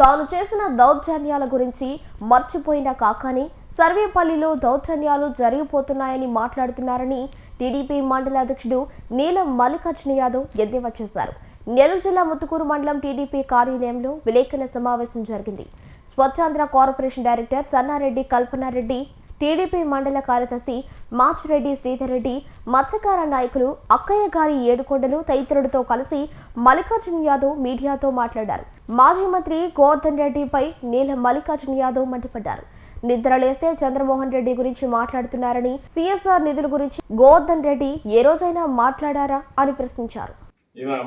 తాను చేసిన దౌర్జన్యాల గురించి మర్చిపోయిన కాకాని సర్వేపల్లిలో దౌర్జన్యాలు జరిగిపోతున్నాయని మాట్లాడుతున్నారని టీడీపీ మండల అధ్యక్షుడు నీలం మల్లికార్జున యాదవ్ ఎద్దేవా చేశారు. నెల్లూరు జిల్లా ముత్తుకూరు మండలం టీడీపీ కార్యాలయంలో విలేకరుల సమావేశం జరిగింది. Swachhandhra corporation director Sannareddy Kalpanareddy TDP mandal కార్యదర్శి మాచిరెడ్డి శ్రీధర్ రెడ్డి మత్స్యకార నాయకులు అక్కయ్య గారి ఏడుకొండలు తదితరులతో కలిసి మల్లికార్జున యాదవ్ మీడియాతో మాట్లాడారు. మాజీ మంత్రి గోవర్ధన్ రెడ్డిపై నీల మల్లికార్జున యాదవ్ మండిపడ్డారు. నిద్రలేస్తే చంద్రమోహన్ రెడ్డి గురించి మాట్లాడుతున్నారని సిఎస్ఆర్ నిధుల గురించి గోవర్ధన్ రెడ్డి ఏ రోజైనా మాట్లాడారా అని ప్రశ్నించారు.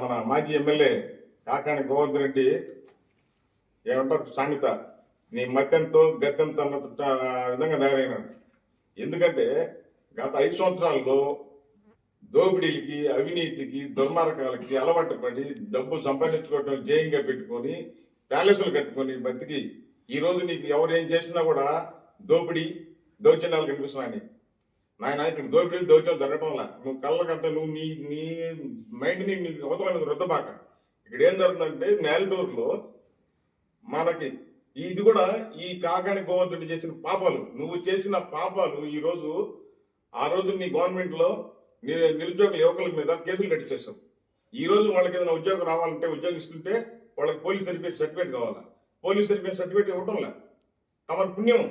మన మాజీ ఎమ్మెల్యే కాకాని గోవర్ధన్ రెడ్డి ఏమంటారు సామెత నీ మత్యంతో గత్యంతో అన్న విధంగా తయారైనాడు. ఎందుకంటే గత ఐదు సంవత్సరాల్లో దోపిడీలకి అవినీతికి దుర్మార్గాలకి అలవాటు పడి డబ్బు సంపాదించుకోవటం జయంగా పెట్టుకొని ప్యాలెస్లు కట్టుకొని బతికి ఈ రోజు నీకు ఎవరు ఏం చేసినా కూడా దోపిడీ దౌర్జన్యాలు కనిపిస్తున్నాయి నాయన ఇక్కడ దోపిడీ దౌర్జన్యం జరగడం వల్ల నువ్వు కళ్ళ కంటే నువ్వు నీ నీ మైండ్ని నీకు అవతల మీద ఇక్కడ ఏం జరుగుతుందంటే నేలటూరులో మనకి ఇది కూడా ఈ కాకాని గోవర్ధుడు చేసిన పాపాలు. నువ్వు చేసిన పాపాలు ఈరోజు ఆ రోజు నీ గవర్నమెంట్లో లో యువకుల మీద కేసులు కట్టించేశాం ఈ రోజు వాళ్ళకి ఏదైనా ఉద్యోగం రావాలంటే ఉద్యోగం ఇస్తుంటే వాళ్ళకి పోలీస్ సర్టిఫికేట్ సర్టిఫికేట్ కావాలా? పోలీస్ సర్టిఫికేట్ సర్టిఫికేట్ ఇవ్వడంలే తమ పుణ్యం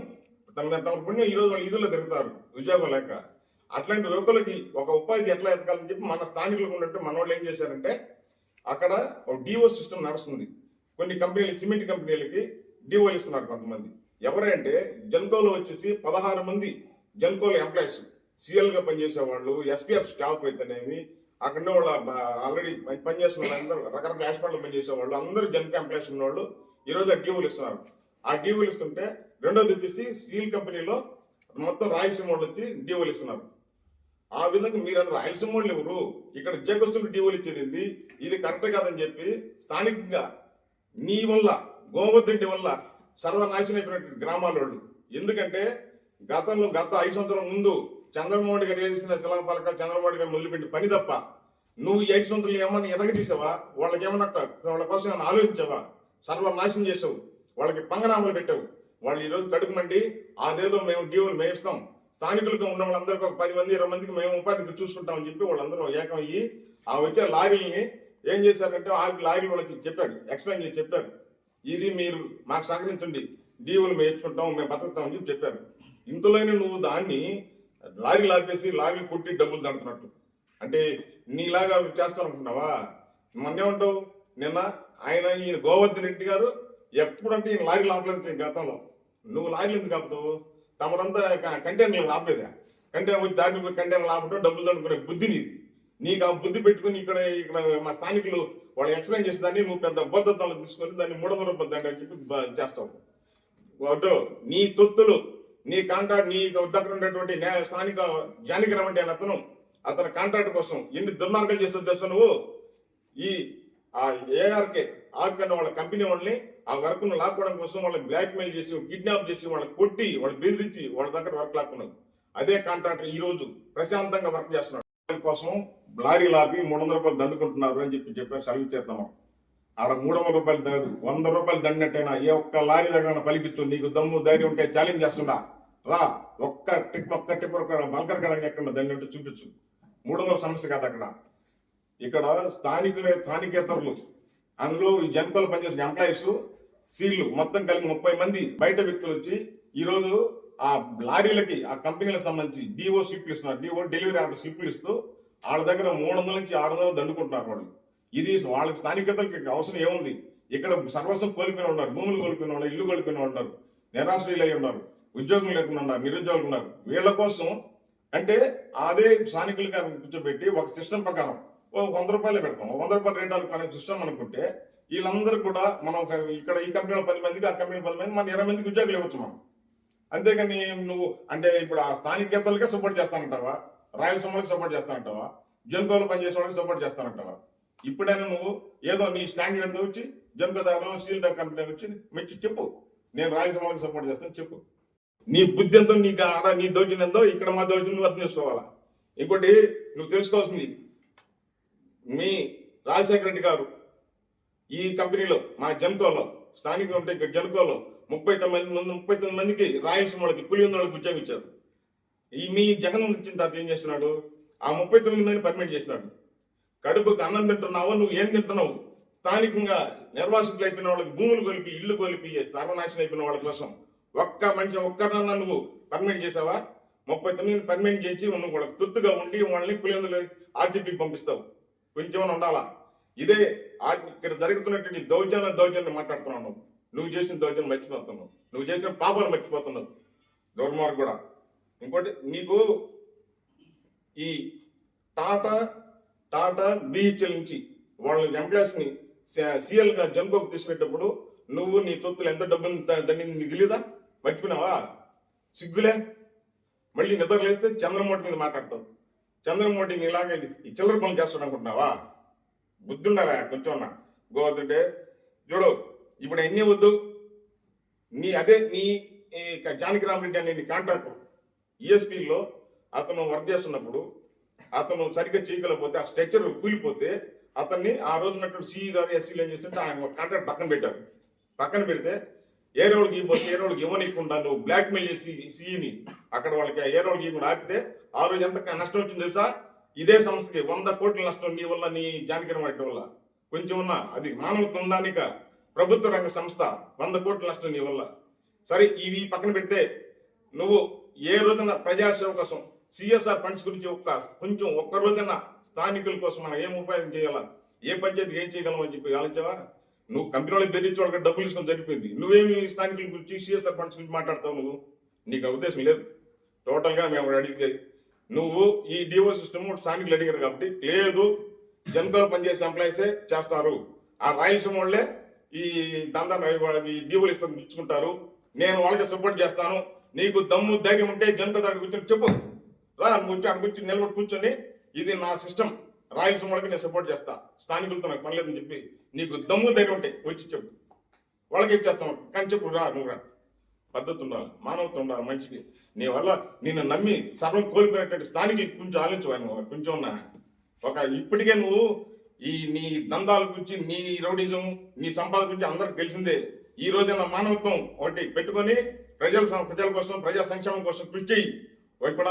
తమ తమ పుణ్యం ఈ రోజు వాళ్ళు ఈదుల్లో తిరుగుతారు ఉద్యోగం లేక. అట్లాంటి యువకులకి ఒక ఉపాధి ఎట్లా ఎతకాలని చెప్పి మన స్థానికులకు ఉన్నట్టు మన వాళ్ళు ఏం చేశారంటే అక్కడ ఒక డిఓ సిస్టమ్ నడుస్తుంది. కొన్ని కంపెనీలు సిమెంట్ కంపెనీలకి డిఓలు ఇస్తున్నారు కొంతమంది. ఎవరంటే జన్కోలో వచ్చేసి పదహారు మంది జన్కోలో ఎంప్లాయీస్. సీఎల్గా పనిచేసే వాళ్ళు ఎస్పీఎఫ్ స్టాఫ్ అయితేనేమి అక్కడ వాళ్ళ ఆల్రెడీ పనిచేస్తున్న అందరూ రకరకాల హాస్పిటల్ పనిచేసే వాళ్ళు అందరూ జన్ ఎంప్లాయీస్ ఉన్న వాళ్ళు ఈ ఆ డిఓలు ఇస్తున్నారు. ఆ డిఓలు ఇస్తుంటే రెండోది వచ్చేసి స్టీల్ కంపెనీలో మొత్తం రాయలసీమ వాళ్ళు వచ్చి డిఓలు ఇస్తున్నారు. ఆ విధంగా మీరు అందరు రాయలసీమ వాళ్ళు ఎవరు? ఇక్కడ జగస్తులు డిఓలు ఇచ్చేది ఇది కరెక్ట్ కాదని చెప్పి స్థానికంగా నీ వల్ల గోవర్ధంటి వల్ల సర్వనాశనం అయిపోయినటువంటి గ్రామాల వాళ్ళు. ఎందుకంటే గతంలో గత ఐదు సంవత్సరాల ముందు చంద్రమోహన్ గారు చేసిన శిలాపలక చంద్రమోహన్ గారు మొదలుపెట్టిన పని తప్ప నువ్వు ఈ ఐదు సంవత్సరాలు ఏమన్నా ఎదగదీసావా? వాళ్ళకి ఏమన్నా వాళ్ళ కోసం ఏమన్నా ఆలోచించావా? సర్వనాశనం చేసావు. వాళ్ళకి పంగనామాలు పెట్టావు. వాళ్ళు ఈరోజు రోజు కడుపు మండి అదేదో మేము డ్యూలు మేము ఇస్తాం స్థానికులుగా ఉన్న వాళ్ళందరికీ ఒక పది మంది ఇరవై మందికి మేము ఉపాధికి చూసుకుంటామని చెప్పి వాళ్ళందరూ ఏకమయ్యి ఆ వచ్చే లారీలని ఏం చేశారంటే ఆ లారీలు వాళ్ళకి చెప్పారు ఎక్స్ప్లెయిన్ చేసి చెప్పారు. ఇది మీరు మాకు సహకరించండి. డీవులు మేము ఇచ్చుకుంటాం మేము బతుకుతామని చెప్పి చెప్పారు. ఇంతలోనే నువ్వు దాన్ని లారీ లాపేసి లారీ కొట్టి డబ్బులు దండుతున్నట్టు అంటే నీలాగా చేస్తానుకుంటున్నావా మొన్నేమంటావు నిన్న ఆయన ఈయన గోవర్ధన్ రెడ్డి గారు ఎప్పుడంటే ఈయన లారీ లాపలేదు గతంలో. నువ్వు లారీలు ఎందుకు ఆపుతావు? తమరంతా కంటైనర్లు ఆపలేదా కంటైనర్ వచ్చి దారిని పోయి కంటైనర్ ఆపడం డబ్బులు దండుకునే బుద్ధి నీది. నీకు ఆ బుద్ధి పెట్టుకుని ఇక్కడ ఇక్కడ మా స్థానికులు వాళ్ళు ఎక్స్ప్లెయిన్ చేసి దాన్ని నువ్వు పెద్ద బద్దతలు తీసుకొని దాన్ని మూడు వందల రూపాయలు అని చెప్పి చేస్తావు. వాడు నీ తొత్తులు నీ కాంట్రాక్ట్ నీ దగ్గర ఉన్నటువంటి న్యాయ స్థానిక జానకిరామ్ అంటే ఆయన అతను అతని కాంట్రాక్ట్ కోసం ఎన్ని దుర్మార్గాలు చేసే తెలుసా నువ్వు? ఈ ఆ ఏఆర్కే ఆర్కే వాళ్ళ కంపెనీ వాళ్ళని ఆ వర్క్ను లాక్కోవడం కోసం వాళ్ళని బ్లాక్ మెయిల్ చేసి కిడ్నాప్ చేసి వాళ్ళని కొట్టి వాళ్ళని బెదిరించి వాళ్ళ దగ్గర వర్క్ లాక్కున్నావు అదే కాంట్రాక్టర్ ఈ రోజు ప్రశాంతంగా వర్క్ చేస్తున్నాడు. కోసం లారీ లాపి మూడు వందల రూపాయలు దండుకుంటున్నారు అని చెప్పి చెప్పి సర్వీస్ చేస్తాం ఆడ మూడు వందల రూపాయలు దండదు వంద రూపాయలు దండినట్టయినా ఏ ఒక్క లారీ దగ్గర పలికిచ్చు నీకు దమ్ము ధైర్యం ఉంటే ఛాలెంజ్ చేస్తున్నా రా ఒక్క టిప్ ఒక్క టిప్ బల్కర్ కడ ఎక్కడ దండి ఉంటే చూపించు. మూడవ సమస్య కాదు అక్కడ. ఇక్కడ స్థానికులే స్థానికేతరులు. అందులో ఈ జనపలు పనిచేసిన ఎంప్లాయీస్ సీళ్ళు మొత్తం కలిపి ముప్పై మంది బయట వ్యక్తులు వచ్చి ఈ రోజు ఆ లారీలకి ఆ కంపెనీలకు సంబంధించి డిఓ స్లిప్లు ఇస్తున్నారు. డిఓ డెలివరీ ఆర్డర్ స్లిప్లు ఇస్తూ వాళ్ళ దగ్గర మూడు వందల నుంచి ఆరు వందలు దండుకుంటున్నారు వాళ్ళు. ఇది వాళ్ళకి స్థానికతలకి అవసరం ఏముంది? ఇక్కడ సర్వస్వం కోల్పోయిన ఉన్నారు. భూములు కోల్పోయిన వాళ్ళు ఇల్లు కోల్పోయిన ఉన్నారు. నిరాశ్రయులు అయి ఉన్నారు. ఉద్యోగం లేకుండా ఉన్నారు నిరుద్యోగులు ఉన్నారు. వీళ్ళ కోసం అంటే అదే స్థానికులుగా కూర్చోబెట్టి ఒక సిస్టమ్ ప్రకారం ఓ వంద రూపాయలు పెడతాం. వంద రూపాయలు రేట్ అనుకునే సిస్టమ్ అనుకుంటే వీళ్ళందరూ కూడా మనం ఇక్కడ ఈ కంపెనీలో పది మందికి ఆ కంపెనీలో పది మంది మన ఇరవై మందికి ఉద్యోగులు ఇవ్వచ్చున్నాం. మనం అంతేగాని నువ్వు అంటే ఇప్పుడు ఆ స్థానికేతలకే సపోర్ట్ చేస్తానంటావా? రాయలసీమలకు సపోర్ట్ చేస్తానంటావా? జన్కోలో పనిచేసే వాళ్ళకి సపోర్ట్ చేస్తానంటావా? ఇప్పుడైనా నువ్వు ఏదో నీ స్టాండర్డ్ ఎంత వచ్చి జన్కో దగ్గర స్టీల్ దగ్గర కంపెనీ వచ్చి మెచ్చి చెప్పు. నేను రాయలసీమలకు సపోర్ట్ చేస్తాను చెప్పు. నీ బుద్ధి ఎంతో నీకు ఆడ నీ దౌర్జన్యం ఎంతో ఇక్కడ మా దౌర్జన్యం నువ్వు అర్థం చేసుకోవాలా? ఇంకోటి నువ్వు తెలుసుకోవాల్సింది మీ రాజశేఖర రెడ్డి గారు ఈ కంపెనీలో మా జన్కోలో స్థానికంగా ఉంటే ఇక్కడ జన్కోలో ముప్పై తొమ్మిది మంది ముప్పై తొమ్మిది మందికి రాయలసీమ వాళ్ళకి పులివెందు వాళ్ళకి ఉద్యోగం ఇచ్చారు. ఈ మీ జగన్ వచ్చిన తర్వాత ఏం చేస్తున్నాడు? ఆ ముప్పై తొమ్మిది మందిని పర్మిట్ చేసినాడు. కడుపుకు అన్నం తింటున్నావు నువ్వు ఏం తింటున్నావు? స్థానికంగా నిర్వాసితులు అయిపోయిన వాళ్ళకి భూములు కొలిపి ఇల్లు కొలిపి సర్వనాశనం అయిపోయిన వాళ్ళ కోసం ఒక్క మనిషి ఒక్కరన్నా నువ్వు పర్మనెంట్ చేసావా ముప్పై తొమ్మిది పర్మనెంట్ చేసి నువ్వు వాళ్ళకి తుత్తుగా ఉండి వాళ్ళని పులివెందులు ఆర్టీపీ పంపిస్తావు. కొంచెం ఉండాలా? ఇదే ఇక్కడ జరుగుతున్నటువంటి దౌర్జన్య దౌర్జన్యం మాట్లాడుతున్నావు నువ్వు. నువ్వు చేసిన దౌర్జన్యం మర్చిపోతున్నావు. నువ్వు చేసిన పాపాలు మర్చిపోతున్నావు. దుర్మార్గ కూడా. ఇంకోటి నీకు ఈ టాటా టాటా బిహెచ్ఎల్ నుంచి వాళ్ళ ఎంప్లాయీస్ సీఎల్గా సిఎల్గా జన్కోకు తీసుకెట్టేటప్పుడు నువ్వు నీ తొత్తులు ఎంత డబ్బులు దండింది నీకు తెలీదా? మర్చిపోయినావా సిగ్గులే? మళ్ళీ నిద్ర లేస్తే చంద్రమోటి మీద మాట్లాడతావు. చంద్రమోటి ఇలాగే ఈ చిల్లర పనులు చేస్తాడు అనుకుంటున్నావా? బుద్ధి కొంచెం ఉన్నా. గోవతుంటే చూడు ఇప్పుడు ఎన్ని వద్దు నీ అదే నీ జానకిరామరెడ్డి అనే నీ కాంట్రాక్టర్ ఈఎస్పీలో అతను వర్క్ చేస్తున్నప్పుడు అతను సరిగ్గా చేయగలకపోతే ఆ స్ట్రక్చర్ కూలిపోతే అతన్ని ఆ రోజు ఉన్నటువంటి సిఈ గారు ఎస్సీలు ఏం చేస్తుంటే ఆయన కాంట్రాక్ట్ పక్కన పెట్టారు. పక్కన పెడితే ఏ రోడ్కి ఇవ్వబోతే ఏ రోడ్కి ఇవ్వనీయకుండా నువ్వు బ్లాక్మెయిల్ చేసి సిఈని అక్కడ వాళ్ళకి ఏ రోడ్కి ఇవ్వకుండా ఆపితే ఆ రోజు ఎంత నష్టం వచ్చింది తెలుసా? ఇదే సంస్థకి వంద కోట్ల నష్టం నీ వల్ల నీ జానకిరామరెడ్డి వల్ల. కొంచెం ఉన్నా అది మానవత్వం ఉందానిక ప్రభుత్వ రంగ సంస్థ వంద కోట్ల నష్టం నీ వల్ల. సరే ఇవి పక్కన పెడితే నువ్వు ఏ రోజున ప్రజాసేవ కోసం సిఎస్ఆర్ ఫండ్స్ గురించి ఒక్క కొంచెం ఒక్క రోజున స్థానికుల కోసం మనం ఏం ఉపాయం చేయాలా? ఏ పంచాయతీ ఏం చేయగలం అని చెప్పి ఆలోచించావా? నువ్వు కంపెనీ వాళ్ళకి బెదిరించి వాళ్ళకి డబ్బులు తీసుకొని జరిగిపోయింది నువ్వేమి స్థానికుల గురించి సీఎస్ సర్పంచ్ గురించి మాట్లాడతావు నువ్వు? నీకు ఉద్దేశం లేదు. టోటల్గా మేము అడిగితే నువ్వు ఈ డివో సిస్టమ్ స్థానికులు అడిగారు కాబట్టి లేదు. జనకల్ పనిచేసే ఎంప్లాయీసే చేస్తారు. ఆ రాయలసీమ వాళ్ళే ఈ దందా ఈ డివోలు ఇస్తాం ఇచ్చుకుంటారు. నేను వాళ్ళకి సపోర్ట్ చేస్తాను. నీకు దమ్ము ధైర్యం ఉంటే జనక దగ్గర కూర్చొని చెప్పు. రా నువ్వు వచ్చి అక్కడ కూర్చొని నిలబడి కూర్చొని ఇది నా సిస్టమ్ రాయలసీమ వాళ్ళకి నేను సపోర్ట్ చేస్తా. స్థానికులతో నాకు పనిలేదని చెప్పి నీకు దమ్ము ధైర్యం ఉంటే వచ్చి చెప్పు. వాళ్ళకి ఇచ్చేస్తాం కానీ చెప్పు రా నువ్వు రా. పద్ధతి ఉండాలి మానవత్వం ఉండాలి మంచిది. నీ వల్ల నిన్ను నమ్మి సర్వం కోల్పోయినటువంటి స్థానికులు కొంచెం ఆలోచించు కొంచెం ఉన్నా. ఒక ఇప్పటికే నువ్వు ఈ నీ దందాల గురించి నీ రౌడిజం నీ సంపాదన గురించి అందరికి తెలిసిందే. ఈ రోజున మానవత్వం ఒకటి పెట్టుకొని ప్రజల ప్రజల కోసం ప్రజా సంక్షేమం కోసం కృషి చేయి